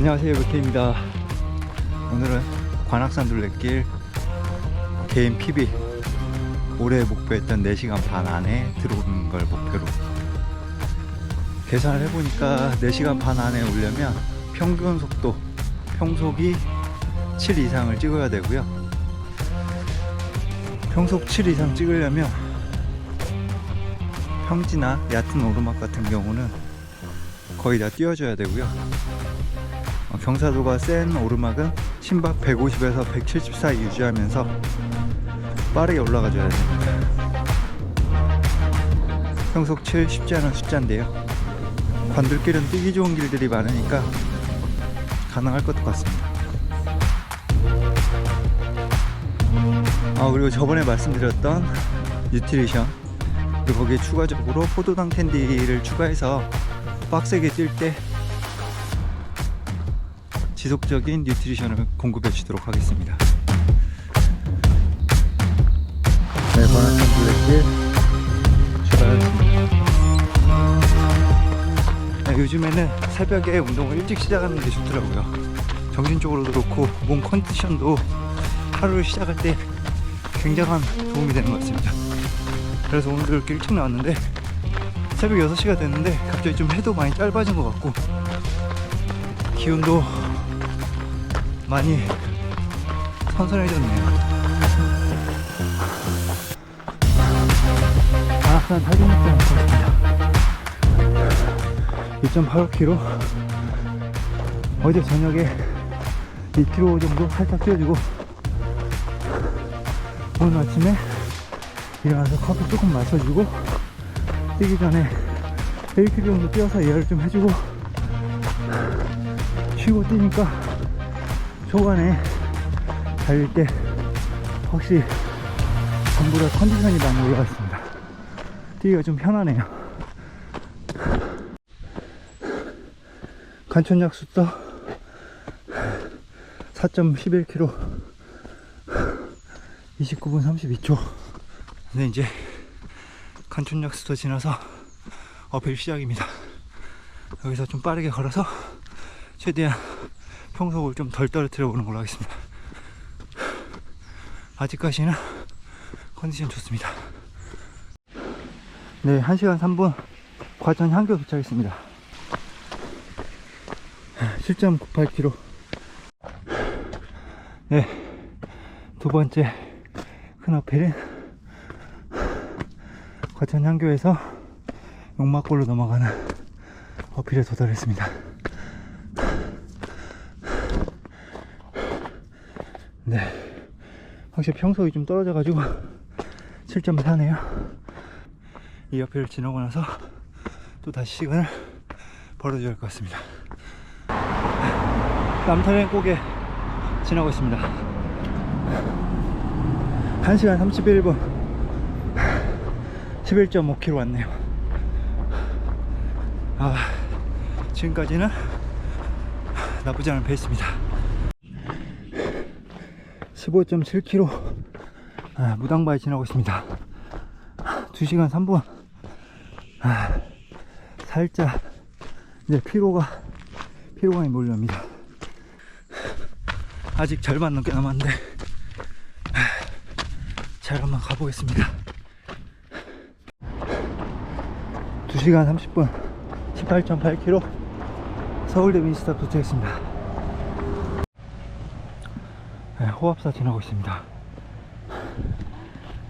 안녕하세요 백혜입니다. 오늘은 관악산 둘레길 개인 PB 올해 목표했던 4시간 반 안에 들어오는 걸 목표로 계산을 해보니까 4시간 반 안에 오려면 평균 속도 평속이 7 이상을 찍어야 되고요. 평속 7 이상 찍으려면 평지나 얕은 오르막 같은 경우는 거의 다 띄워줘야 되고요. 어, 경사도가 센 오르막은 심박 150에서 170 사이 유지하면서 빠르게 올라가줘야 됩니다. 평속 7 쉽지 않은 숫자인데요. 관들길은 뛰기 좋은 길들이 많으니까 가능할 것도 같습니다. 아 그리고 저번에 말씀드렸던 뉴트리션 그리고 거기에 추가적으로 포도당 캔디를 추가해서 빡세게 뛸때 지속적인 뉴트리션을 공급해 주도록 하겠습니다. 네, 관악산 블랙길 출발하겠습니다. 네, 요즘에는 새벽에 운동을 일찍 시작하는 게 좋더라고요. 정신적으로도 그렇고 몸 컨디션도 하루를 시작할 때 굉장한 도움이 되는 것 같습니다. 그래서 오늘도 이렇게 일찍 나왔는데 새벽 6시가 됐는데 갑자기 좀 해도 많이 짧아진 것 같고 기온도 많이 선선해졌네요. 관악산 탈진입장 있습니다. 2.85km 어제 저녁에 2km 정도 살짝 뛰어주고 오늘 아침에 일어나서 커피 조금 마셔주고 뛰기 전에 1km 정도 뛰어서 예열을 좀 해주고 쉬고 뛰니까 초반에 달릴 때 확실히 전보다 컨디션이 많이 올라갔습니다. 뛰기가 좀 편하네요. 간천약 수도 4.11km 29분 32초 근데 이제 간천약 수도 지나서 어필 시작입니다. 여기서 좀 빠르게 걸어서 최대한 평속을 좀덜 떨어뜨려 보는 걸로 하겠습니다. 아직까지는 컨디션 좋습니다. 네, 1시간 3분 과천 향교 도착했습니다. 7.98km. 네, 두 번째 큰 어필은 과천 향교에서 용막골로 넘어가는 어필에 도달했습니다. 네. 확실히 평소에 좀 떨어져 가지고 7.4네요. 이 옆을 지나고 나서 또 다시 시간을 벌어줘야 할 것 같습니다. 남산의 꼭에 지나고 있습니다. 1시간 31분 11.5km 왔네요. 아, 지금까지는 나쁘지 않은 페이스입니다. 15.7km 아, 무당바위 지나고 있습니다. 2시간 3분. 아, 살짝 이제 피로가 피로감이 몰려옵니다. 아직 절반 넘게 남았는데 아, 잘 한번 가보겠습니다. 2시간 30분 18.8km 서울대 민스탑 도착했습니다 네, 호합사 지나고 있습니다.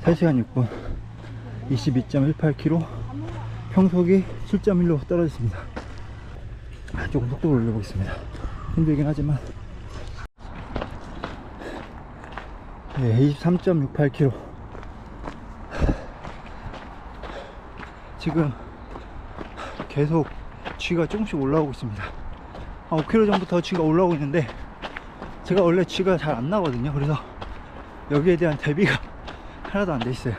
3시간 6분 22.18km 평속이 7.1로 떨어졌습니다. 아, 조금 속도를 올려보겠습니다. 힘들긴 하지만 네, 23.68km 지금 계속 쥐가 조금씩 올라오고 있습니다. 한 5km 전부터 쥐가 올라오고 있는데 제가 원래 쥐가 잘 안 나거든요. 그래서 여기에 대한 대비가 하나도 안 돼 있어요.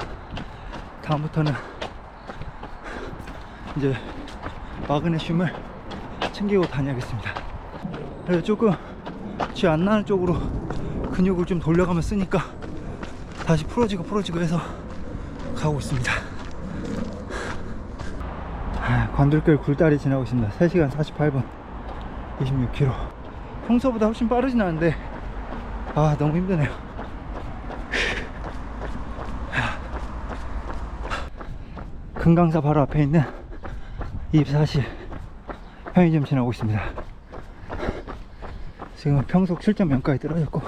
다음부터는 이제 마그네슘을 챙기고 다녀야겠습니다. 그래서 조금 쥐 안 나는 쪽으로 근육을 좀 돌려가며 쓰니까 다시 풀어지고 풀어지고 해서 가고 있습니다. 아, 관둘길 굴다리 지나고 있습니다. 3시간 48분 26km 평소보다 훨씬 빠르진 않은데 아 너무 힘드네요. 금강사 바로 앞에 있는 24시 편의점 지나고 있습니다. 지금 평속 7.0까지 떨어졌고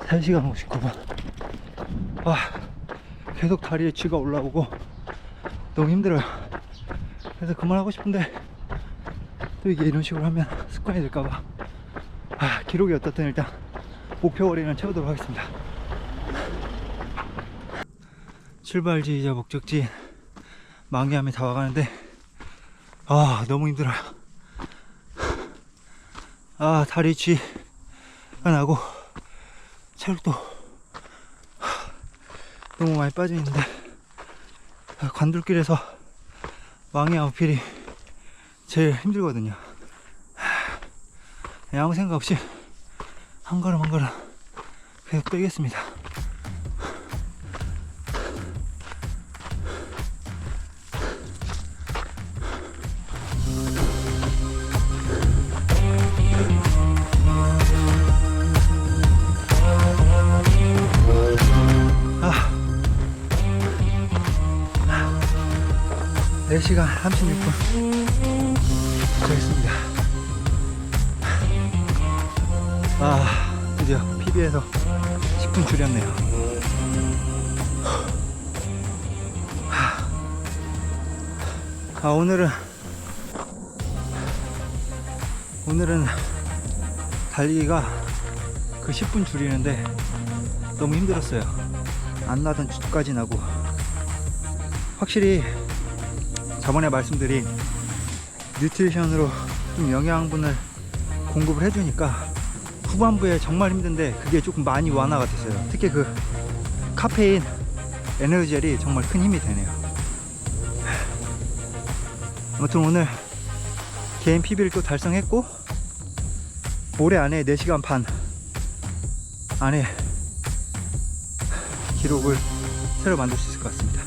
3시간 59분. 아 계속 다리에 쥐가 올라오고 너무 힘들어요. 그래서 그만하고 싶은데 또 이게 이런 식으로 하면 습관이 될까봐 아 기록이 어떻든 일단 목표 거리는 채우도록 하겠습니다. 출발지이자 목적지 만개함에 다 와가는데 아 너무 힘들어요. 아 다리 쥐가 나고 체력도 너무 많이 빠져있는데 아, 관둘길에서 왕의 어필이 제일 힘들거든요. 하, 아무 생각 없이 한 걸음 한 걸음 계속 빼겠습니다 아. 4시간 36분 도착했습니다 아 드디어 PB에서 10분 줄였네요. 아 오늘은 오늘은 달리기가 그 10분 줄이는데 너무 힘들었어요. 안 나던 주까지 나고. 확실히 저번에 말씀드린 뉴트리션으로 좀 영양분을 공급을 해주니까 후반부에 정말 힘든데 그게 조금 많이 완화가 됐어요. 특히 그 카페인 에너지젤이 정말 큰 힘이 되네요. 아무튼 오늘 개인 PB를 또 달성했고 올해 안에 4시간 반 안에 기록을 새로 만들 수 있을 것 같습니다